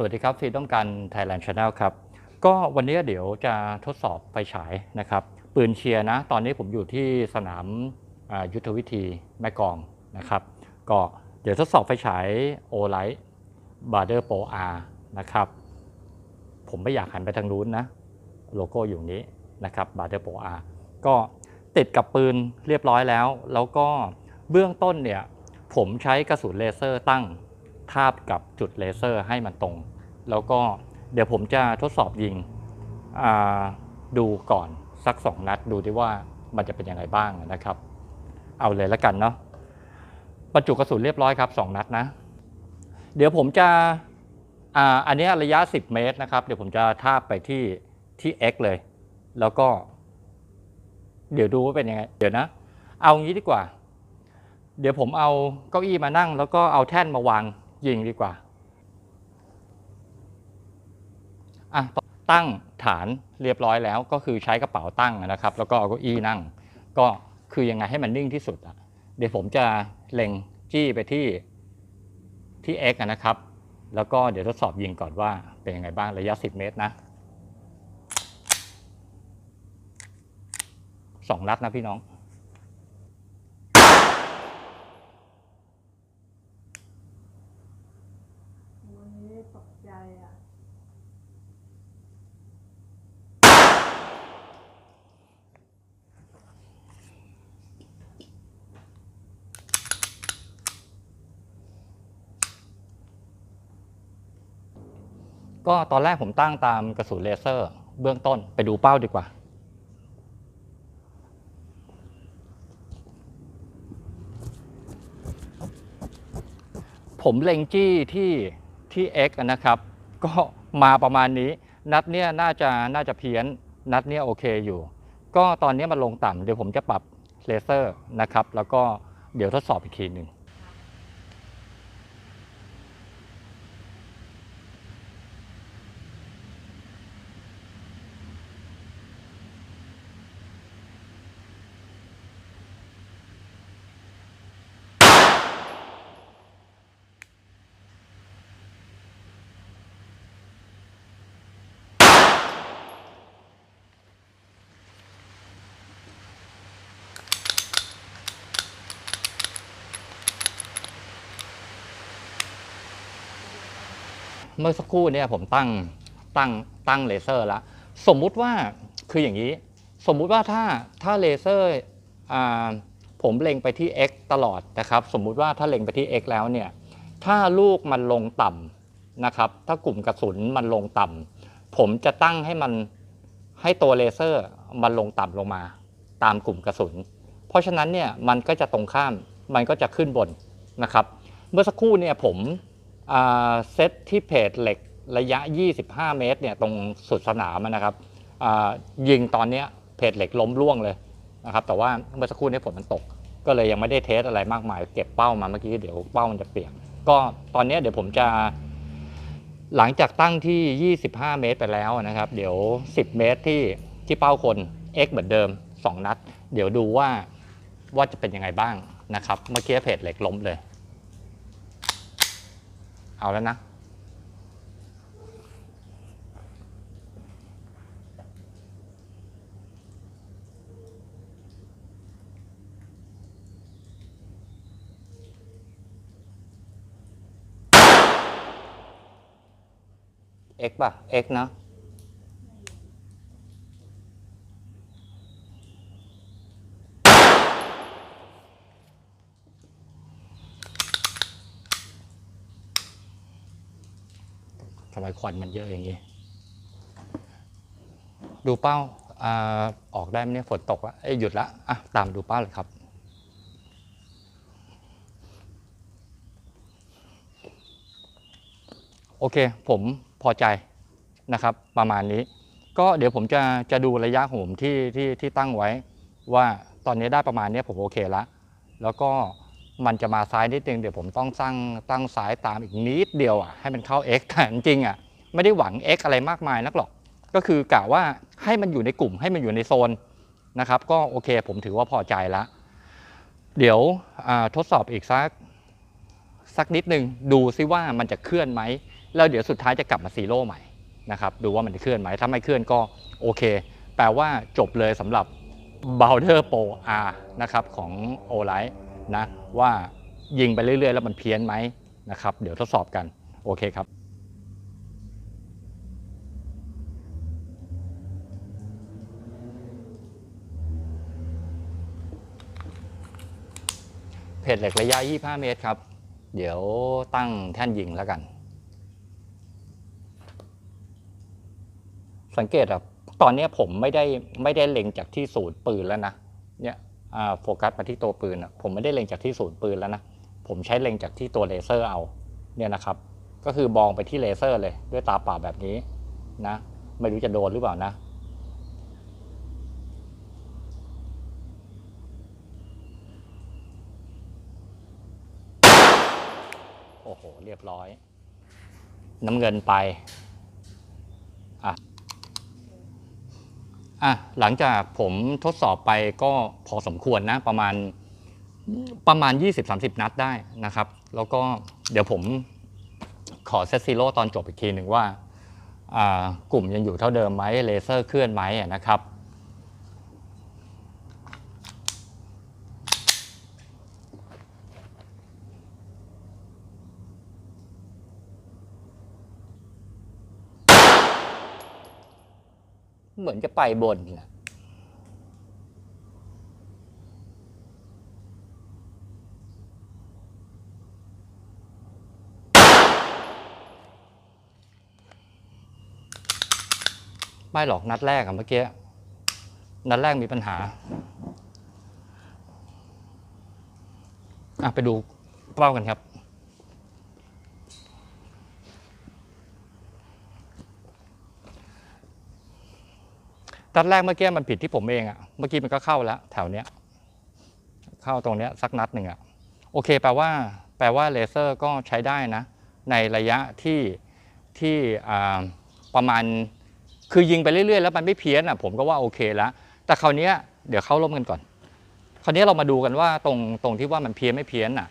สวัสดีครับฟีต้องการ Thailand Channel ครับ ก็วันนี้เดี๋ยวจะทดสอบไฟฉายนะครับ ปืนเชียร์นะ ตอนนี้ผมอยู่ที่สนามยุทธวิธีแม่กองนะครับ ก็เดี๋ยวทดสอบไฟฉาย o l i g h t b a r d e r Pro R นะครับ ผมไม่อยากหันไปทางนู้นนะ โลโก้อยู่นี้นะครับ b a r d e r Pro R ก็ติดกับปืนเรียบร้อยแล้ว แล้วก็เบื้องต้นเนี่ยผมใช้กระสุนเลเซอร์ตั้ง ทาบกับจุดเลเซอร์ให้มันตรง แล้วก็เดี๋ยวผมจะทดสอบยิงดูก่อนสัก 2 นัดดูดิว่ามันจะเป็นยังไงบ้างนะครับ เอาเลยแล้วกันเนาะบรรจุกระสุนเรียบร้อยครับ 2 นัดนะ เดี๋ยวผมจะออันนี้ระยะ 10 เมตรนะครับ เดี๋ยวผมจะทาบไปที่ที่ X เลย แล้วก็ เดี๋ยวดูว่าเป็นยังไง เดี๋ยวนะ เอางี้ดีกว่า เดี๋ยวผมเอาเก้าอี้มานั่ง แล้วก็เอาแท่นมาวาง ยิงดีกว่าอะตั้งฐานเรียบร้อยแล้วก็คือใช้กระเป๋าตั้งนะครับ แล้วก็เอาเก้าอี้นั่ง ก็คือยังไงให้มันนิ่งที่สุดอะเดี๋ยวผมจะเล็งจี้ไปที่ที่ X อะนะครับ แล้วก็เดี๋ยวทดสอบยิงก่อนว่าเป็นยังไงบ้างระยะ 10 เมตรนะสองนัดนะพี่น้อง วันนี้ตกใจอะ ก็ตอนแรกผมตั้งตามกระสุนเลเซอร์ เบื้องต้นไปดูเป้าดีกว่า ผมเล็งจี้ที่ที่ X อะนะครับ ก็มาประมาณนี้ นัดเนี้ยน่าจะน่าจะเพี้ยน นัดเนี้ยโอเคอยู่ ก็ตอนนี้มันลงต่ำเดี๋ยวผมจะปรับเลเซอร์นะครับ แล้วก็เดี๋ยวทดสอบอีกทีหนึ่ง เมื่อสักครู่เนี่ยผมตั้งตั้งตั้งเลเซอร์แล้วสมมุติว่าคืออย่างนี้ สมมุติว่าถ้าถ้าเลเซอร์อ่าผมเล็งไปที่ x ตลอดนะครับ สมมุติว่าถ้าเล็งไปที่ x แล้วเนี่ยถ้าลูกมันลงต่ำนะครับ ถ้ากลุ่มกระสุนมันลงต่ำผมจะตั้งให้มันให้ตัวเลเซอร์มันลงต่ำลงมา ตามกลุ่มกระสุน เพราะฉะนั้นเนี่ยมันก็จะตรงข้ามมันก็จะขึ้นบนนะครับ เมื่อสักครู่เนี่ยผม เซตที่เพจเหล็กระยะ 25 เมตรเนี่ยตรงสุดสนามนะครับยิงตอนนี้เพจเหล็กล้มร่วงเลยนะครับแต่ว่าเมื่อสักครู่นี้ฝนมันตก ก็เลยยังไม่ได้เทสอะไรมากมาย เก็บเป้ามาเมื่อกี้เดี๋ยวเป้ามันจะเปียกก็ตอนนี้เดี๋ยวผมจะ หลังจากตั้งที่ 25 เมตรไปแล้วนะครับ เดี๋ยว 10 เมตรที่ที่เป้าคน X เหมือนเดิม 2 นัด เดี๋ยวดูว่าว่าจะเป็นยังไงบ้างนะครับเมื่อกี้เพจเหล็กล้มเลย เอาแล้วนะ X ป่ะ X นะำไมควันมันเยอะอย่างนี้ ดูเป้าออกได้ไหมเนี่ยฝนตกแล้วเอ้ยหยุดละอะตามดูเป้าเลยครับโอเค ผมพอใจนะครับ ประมาณนี้ ก็เดี๋ยวผมจะจะดูระยะของผมที่ที่ที่ตั้งไว้ ว่าตอนนี้ได้ประมาณนี้ผมโอเคละแล้วก็ มันจะมาซ้ายนิดนึงเดี๋ยวผมต้องตั้งตั้งซ้ายตามอีกนิดเดียวอะให้มันเข้า X แต่จริงอะไม่ได้หวัง X อะไรมากมายนักหรอก ก็คือกะว่าให้มันอยู่ในกลุ่มให้มันอยู่ในโซนนะครับ ก็โอเคผมถือว่าพอใจละ เดี๋ยวทดสอบอีกสักสักนิดหนึ่งดูซิว่ามันจะเคลื่อนไหม แล้วเดี๋ยวสุดท้ายจะกลับมาซีโร่ใหม่นะครับดูว่ามันจะเคลื่อนไหมถ้าไม่เคลื่อนก็โอเค แปลว่าจบเลยสำหรับ b o w d e r Pro R นะครับของ o l i g h t นะว่ายิงไปเรื่อย ๆ แล้วมันเพี้ยนไหมนะครับ เดี๋ยวทดสอบกัน โอเคครับเพจเหล็กระยะ 25 เมตรครับ เดี๋ยวตั้งแท่นยิงแล้วกัน สังเกตอะตอนนี้ผมไม่ได้ไม่ได้เล็งจากที่ศูนย์ปืนแล้วนะเนี่ย โฟกัสมาที่ตัวปืนผมไม่ได้เล็งจากที่ศูนย์ปืนแล้วนะผมใช้เล็งจากที่ตัวเลเซอร์เอาเนี่ยนะครับ ก็คือมองไปที่เลเซอร์เลยด้วยตาเปล่าแบบนี้นะ ไม่รู้จะโดนหรือเปล่านะ โอ้โห เรียบร้อย น้ำเงินไป อะ อะหลังจากผมทดสอบไปก็พอสมควรนะประมาณประมาณ 20-30 นัดได้นะครับ แล้วก็เดี๋ยวผมขอเซตซีโร่ตอนจบอีกทีหนึ่งว่าอ่ากลุ่มยังอยู่เท่าเดิมไหมเลเซอร์เคลื่อนไหมอะนะครับ เหมือนจะไปบนนะไม่หรอกนัดแรกอะเมื่อกี้ นัดแรกมีปัญหาอะไปดูเป้ากันครับ นัดแรกเมื่อกี้มันผิดที่ผมเองอะเมื่อกี้มันก็เข้าแล้ว แถวเนี้ย เข้าตรงเนี้ยสักนัดหนึ่งอะโอเค แปลว่า แปลว่าเลเซอร์ก็ใช้ได้นะ ในระยะที่ที่ประมาณ คือยิงไปเรื่อยๆ แล้วมันไม่เพี้ยนอะผมก็ว่าโอเคแล้วแต่คราวเนี้ยเดี๋ยวเข้าร่มกันก่อน คราวเนี้ยเรามาดูกันว่าตรงตรงที่ว่ามันเพี้ยนไม่เพี้ยนอะ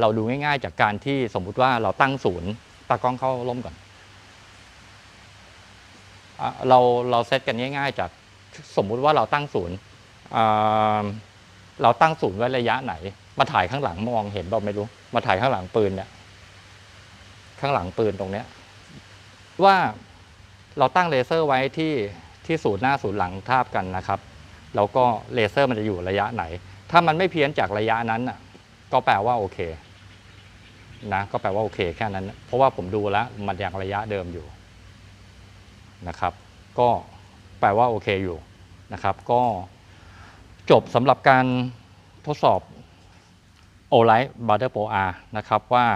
เราดูง่ายๆ จากการที่สมมุติว่าเราตั้งศูนย์ตากล้องเข้าร่มก่อน เราเราเซตกันง่ายๆ จากสมมุติว่าเราตั้งศูนย์เราตั้งศูนย์ไว้ระยะไหน มาถ่ายข้างหลังมองเห็นบอกไม่รู้ มาถ่ายข้างหลังปืนเนี่ยข้างหลังปืนตรงเนี้ยว่าเราตั้งเลเซอร์ไว้ที่ที่ศูนย์หน้าศูนย์หลังทาบกันนะครับแล้วก็เลเซอร์มันจะอยู่ระยะไหน ถ้ามันไม่เพี้ยนจากระยะนั้นน่ะก็แปลว่าโอเคนะก็แปลว่าโอเคแค่นั้น เพราะว่าผมดูแล้วมันยังระยะเดิมอยู่ นะครับ ก็แปลว่าโอเคอยู่นะครับ ก็จบสำหรับการทดสอบ o l i g h t b u t t e r Pro R นะครับว่า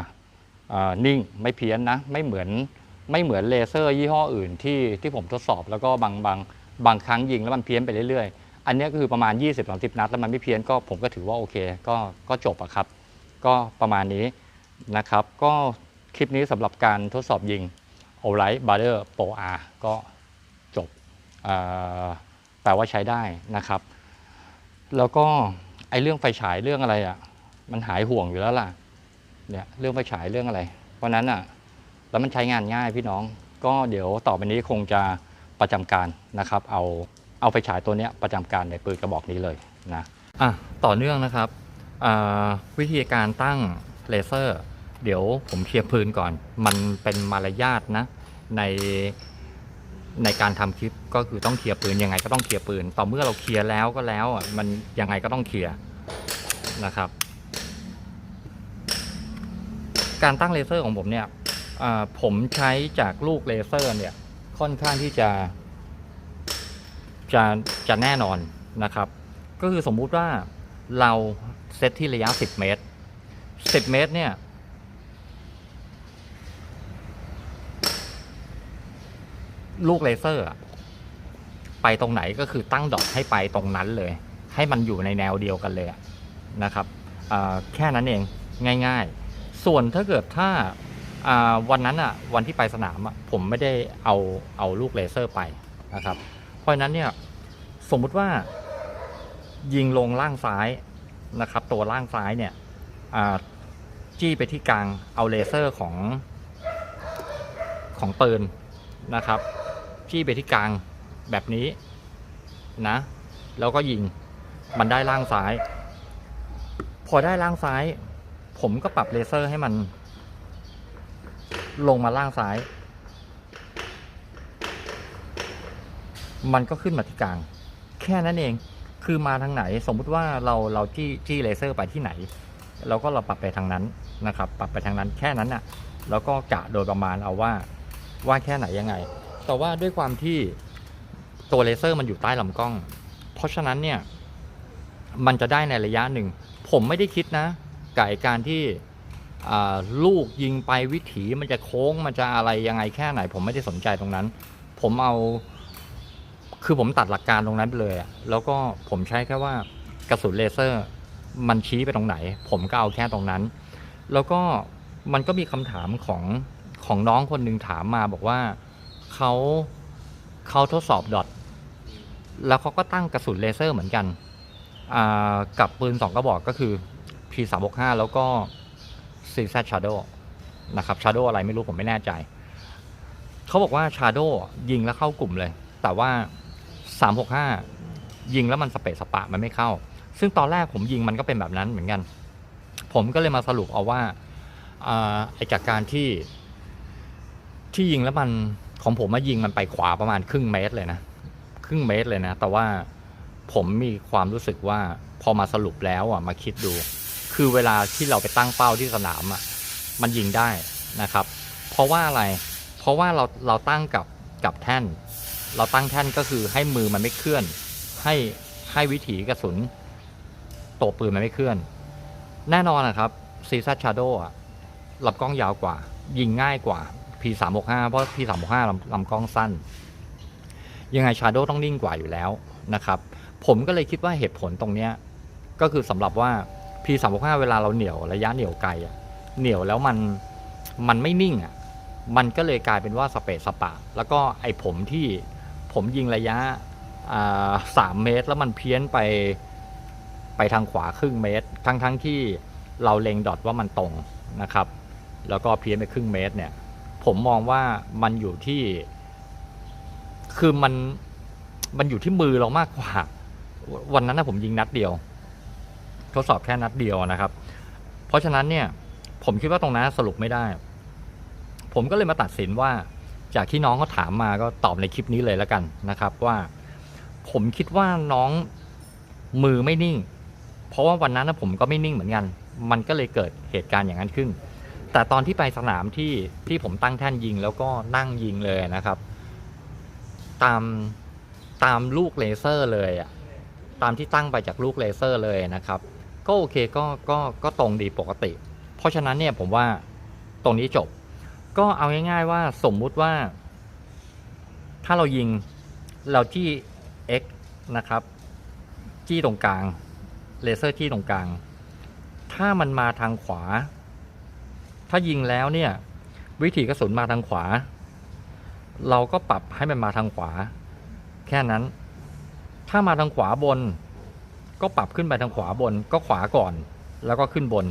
นิ่งไม่เพี้ยนนะ ไม่เหมือนไม่เหมือนเลเซอร์ยี่ห้ออื่นที่ที่ผมทดสอบแล้วก็บางบางบางครั้งยิงแล้วมันเพี้ยนไปเรื่อยๆ อันนี้ก็คือประมาณ 20-30 นัด แล้วมันไม่เพี้ยนก็ผมก็ถือว่าโอเค ก็ก็จบอะครับ ก็ประมาณนี้นะครับ ก็คลิปนี้สำหรับการทดสอบยิง o l i g h t b u t t e r Pro R ก็จบแปลว่าใช้ได้นะครับ แล้วก็ไอเรื่องไฟฉายเรื่องอะไรอะ่ะมันหายห่วงอยู่แล้วล่ะเนี่ยเรื่องไฟฉายเรื่องอะไร เพราะนั้นอะแล้วมันใช้งานง่ายพี่น้อง ก็เดี๋ยวต่อไปนี้คงจะประจำการนะครับ เอาเอาไฟฉายตัวนี้ประจำการในปืนกระบอกนี้เลยนะอะต่อเนื่องนะครับวิธีการตั้งเลเซอร์ เดี๋ยวผมเคลียร์ปืนก่อน มันเป็นมารยาทนะในในการทำคลิปก็คือต้องเคลียร์ปืนยังไงก็ต้องเคลียร์ปืน ต่อเมื่อเราเคลียร์แล้วก็แล้วอะมันยังไงก็ต้องเคลียร์นะครับ การตั้งเลเซอร์ของผมเนี่ยผมใช้จากลูกเลเซอร์เนี่ยค่อนข้างที่จะจะจะแน่นอนนะครับ ก็คือสมมุติว่าเราเซตที่ระยะ 10 เมตร 10 เมตรเนี่ย ลูกเลเซอร์ไปตรงไหนก็คือตั้งดอทให้ไปตรงนั้นเลย ให้มันอยู่ในแนวเดียวกันเลยนะครับแค่นั้นเองง่าย ๆ ส่วนถ้าเกิดถ้าวันนั้นอะวันที่ไปสนามอะผมไม่ได้เอาเอาลูกเลเซอร์ไปนะครับ เพราะนั้นเนี่ยสมมุติว่ายิงลงล่างซ้ายนะครับ ตัวล่างซ้ายเนี่ยจี้ไปที่กลางเอาเลเซอร์ของของปืนนะครับ จี้ไปที่กลางแบบนี้นะ แล้วก็ยิงมันได้ล่างซ้าย พอได้ล่างซ้าย ผมก็ปรับเลเซอร์ให้มัน ลงมาล่างซ้าย มันก็ขึ้นมาที่กลาง แค่นั้นเอง คือมาทางไหน สมมุติว่าเราเราจี้จี้เลเซอร์ไปที่ไหน เราก็เราปรับไปทางนั้นนะครับ ปรับไปทางนั้นแค่นั้นน่ะ แล้วก็กะโดยประมาณเอาว่าว่าแค่ไหนยังไง แต่ว่าด้วยความที่ตัวเลเซอร์มันอยู่ใต้ลำกล้อง เพราะฉะนั้นเนี่ย มันจะได้ในระยะหนึ่ง ผมไม่ได้คิดนะกับการที่ลูกยิงไปวิถีมันจะโค้งมันจะอะไรยังไงแค่ไหน ผมไม่ได้สนใจตรงนั้น ผมเอาคือผมตัดหลักการตรงนั้นไปเลยอะแล้วก็ผมใช้แค่ว่ากระสุนเลเซอร์มันชี้ไปตรงไหน ผมก็เอาแค่ตรงนั้น แล้วก็มันก็มีคำถามของของน้องคนหนึ่งถามมาบอกว่า เขาเขาทดสอบดอทแล้วเขาก็ตั้งกระสุนเลเซอร์เหมือนกันกับปืนสองกระบอกก็คือ P365 แล้วก็ CZ Shadow นะครับ Shadow อะไรไม่รู้ผมไม่แน่ใจ เขาบอกว่า Shadow ยิงแล้วเข้ากลุ่มเลย แต่ว่า 365 ยิงแล้วมันสเปะสปะมันไม่เข้า ซึ่งตอนแรกผมยิงมันก็เป็นแบบนั้นเหมือนกัน ผมก็เลยมาสรุปเอาว่าไอ้จากการที่ที่ยิงแล้วมัน ของผมมายิงมันไปขวาประมาณครึ่งเมตรเลยนะ ครึ่งเมตรเลยนะ แต่ว่าผมมีความรู้สึกว่าพอมาสรุปแล้วอะมาคิดดู คือเวลาที่เราไปตั้งเป้าที่สนามอะมันยิงได้นะครับ เพราะว่าอะไร เพราะว่าเราเราตั้งกับกับแท่น เราตั้งแท่นก็คือให้มือมันไม่เคลื่อน ให้ให้วิถีกระสุนตัวปืนมันไม่เคลื่อน แน่นอนนะครับซีซั s ชาโดอะลำกล้องยาวกว่า ยิงง่ายกว่า P365 เพราะ P365 ลำลำกล้องสั้น ยังไงชาโดต้องนิ่งกว่าอยู่แล้วนะครับ ผมก็เลยคิดว่าเหตุผลตรงเนี้ยก็คือสำหรับว่า P365 เวลาเราเหนี่ยวระยะเหนี่ยวไกลเหนี่ยวแล้วมันมันไม่นิ่งอะมันก็เลยกลายเป็นว่าสเปซสปะ แล้วก็ไอ้ผมที่ผมยิงระยะสามเมตร แล้วมันเพี้ยนไปไปทางขวาครึ่งเมตร ทั้งทั้งที่เราเล็งดอทว่ามันตรงนะครับ แล้วก็เพี้ยนไปครึ่งเมตรเนี่ย ผมมองว่ามันอยู่ที่ คือมันมันอยู่ที่มือเรามากกว่า วันนั้นนะผมยิงนัดเดียว ทดสอบแค่นัดเดียวนะครับ เพราะฉะนั้นเนี่ย ผมคิดว่าตรงนั้นสรุปไม่ได้ ผมก็เลยมาตัดสินว่า จากที่น้องเขาถามมาก็ตอบในคลิปนี้เลยแล้วกันนะครับ ว่า ผมคิดว่าน้องมือไม่นิ่ง เพราะว่าวันนั้นนะผมก็ไม่นิ่งเหมือนกัน มันก็เลยเกิดเหตุการณ์อย่างนั้นขึ้น แต่ตอนที่ไปสนามที่ที่ผมตั้งแท่นยิงแล้วก็นั่งยิงเลยนะครับ ตามตามลูกเลเซอร์เลยอะตามที่ตั้งไปจากลูกเลเซอร์เลยนะครับ ก็โอเคก็ก็ก็ตรงดีปกติ เพราะฉะนั้นเนี่ยผมว่าตรงนี้จบ ก็เอาง่าย ๆ ว่าสมมุติว่า ถ้าเรายิงเราจี้ X นะครับ จี้ตรงกลางเลเซอร์จี้ตรงกลาง ถ้ามันมาทางขวา ถ้ายิงแล้วเนี่ย วิถีกระสุนมาทางขวา เราก็ปรับให้มันมาทางขวา แค่นั้น ถ้ามาทางขวาบน ก็ปรับขึ้นไปทางขวาบน ก็ขวาก่อน แล้วก็ขึ้นบน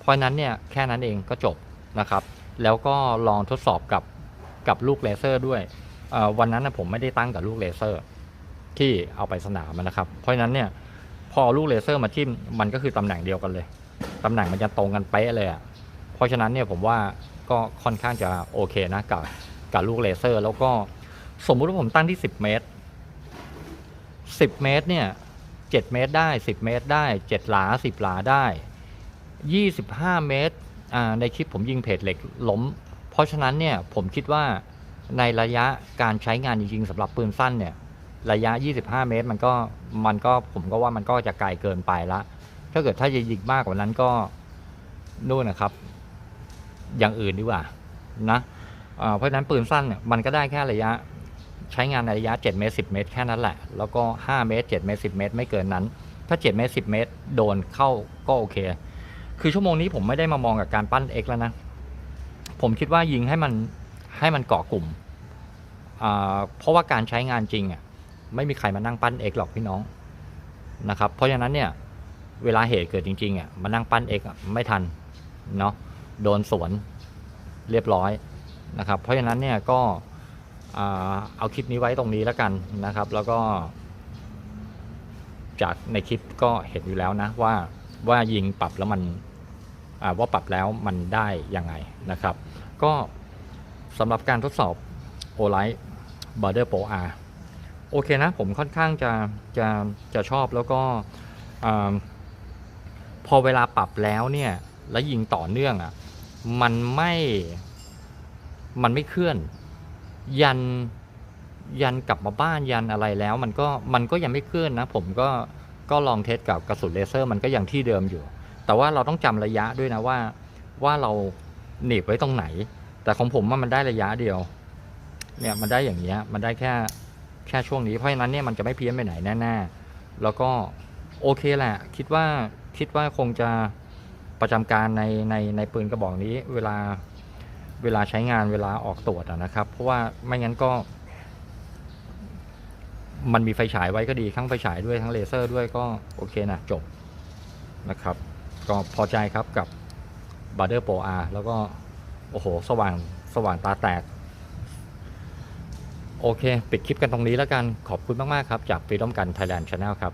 เพราะนั้นเนี่ยแค่นั้นเองก็จบนะครับ แล้วก็ลองทดสอบกับกับลูกเลเซอร์ด้วยวันนั้นผมไม่ได้ตั้งกับลูกเลเซอร์ ที่เอาไปสนามนะครับ เพราะนั้นเนี่ยพอลูกเลเซอร์มาทิ่มมันก็คือตำแหน่งเดียวกันเลย ตำแหน่งมันจะตรงกันเป๊ะเลยอะ เพราะฉะนั้นเนี่ยผมว่าก็ค่อนข้างจะโอเคนะกับกับลูกเลเซอร์ แล้วก็สมมุติว่าผมตั้งที่ 10 เมตร 10 เมตรเนี่ย 7 เมตรได้ 10 เมตรได้ 7 หลา 10 หลาได้ 25 เมตรอ่าในคลิปผมยิงเพจเหล็กล้ม เพราะฉะนั้นเนี่ยผมคิดว่าในระยะการใช้งานจริงๆสำหรับปืนสั้นเนี่ยระยะ 25 เมตร มันก็มันก็ผมก็ว่ามันก็จะไกลเกินไปละ ถ้าเกิดถ้าจะยิงมากกว่านั้นก็นู่นนะครับ อย่างอื่นดีกว่านะเพราะฉะนั้นปืนสั้นเนี่ยมันก็ได้แค่ระยะใช้งานในระยะ 7 เมตร 10 เมตร แค่นั้นแหละ แล้วก็ 5 เมตร 7 เมตร 10 เมตร ไม่เกินนั้น ถ้า 7 เมตร 10 เมตร โดนเข้าก็โอเค คือชั่วโมงนี้ผมไม่ได้มามองกับการปั้น X แล้วนะ ผมคิดว่ายิงให้มันให้มันเกาะกลุ่ม เพราะว่าการใช้งานจริงอะไม่มีใครมานั่งปั้น X หรอกพี่น้องนะครับ เพราะฉะนั้นเนี่ยเวลาเหตุเกิดจริงๆอะมานั่งปั้น X อะไม่ทันเนาะ โดนสวนเรียบร้อยนะครับ เพราะฉะนั้นเนี่ยก็เอาคลิปนี้ไว้ตรงนี้แล้วกันนะครับ แล้วก็ จากในคลิปก็เห็นอยู่แล้วนะว่าว่ายิงปรับแล้วมันว่าปรับแล้วมันได้ยังไงนะครับ ก็สำหรับการทดสอบ o l i g h t Border Pro R โอเคนะ ผมค่อนข้างจะจะจะชอบแล้วก็อพอเวลาปรับแล้วเนี่ย แล้วยิงต่อเนื่องอะ่ะ มันไม่มันไม่เคลื่อน ยันยันกลับมาบ้านยันอะไรแล้ว มันก็มันก็ยังไม่เคลื่อนนะ ผมก็ก็ลองเทสกับกระสุนเลเซอร์ มันก็ยังที่เดิมอยู่ แต่ว่าเราต้องจำระยะด้วยนะว่าว่าเราหนีบไว้ตรงไหน แต่ของผมว่ามันได้ระยะเดียว เนี่ยมันได้อย่างเงี้ยมันได้แค่แค่ช่วงนี้เพราะฉะนั้นเนี่ยมันจะไม่เพี้ยนไปไหนแน่ๆแล้วก็โอเคแหละ คิดว่าคิดว่าคงจะ ประจำการในในในปืนกระบอกนี้เวลาเวลาใช้งานเวลาออกตรวจนะครับ เพราะว่าไม่งั้นก็ มันมีไฟฉายไว้ก็ดีทั้งไฟฉายด้วยทั้งเลเซอร์ด้วยก็โอเคนะจบนะครับ ก็พอใจครับกับ b u d d e r Pro R แล้วก็ โอ้โห สว่างสว่างตาแตก โอเค ปิดคลิปกันตรงนี้แล้วกัน ขอบคุณมาก ๆ ครับ จาก Freedom Gun Thailand Channel ครับ